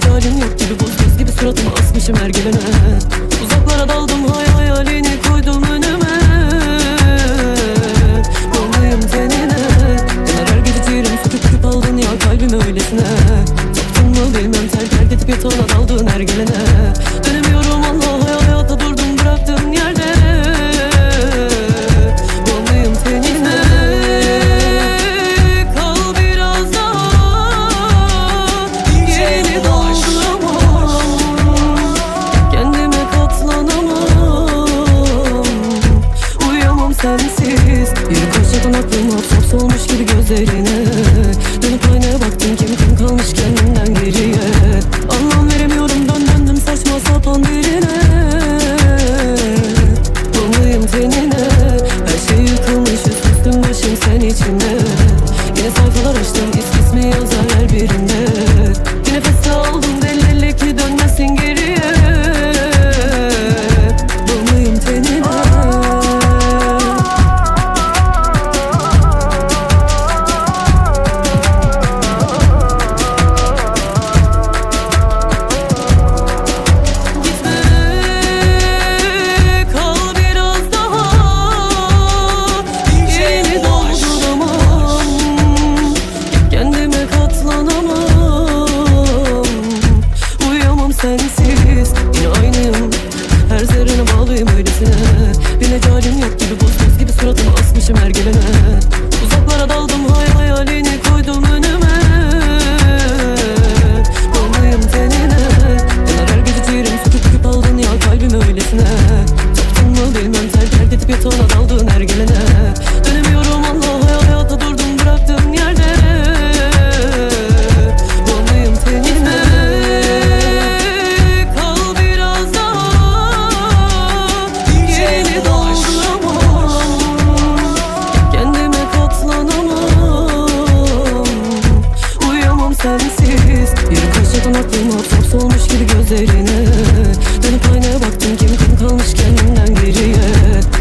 mecalim yok gibi buz göz gibi suratıma asmışım her gelene. Uzaklara daldım hayalini koydum önüme. Doluyum tenine Yanar her gece ciğerim söküp kırıp aldın ya kalbimi öylesine. Taktın mı bilmem terk edip yatağına daldın her gelene. Vurmuş gibi gözlerine. gibi buz gibi suratıma asmışım her gelene. Sapsolmuş gibi gözlerine Dönüp aynaya baktım kim kalmış kendimden geriye?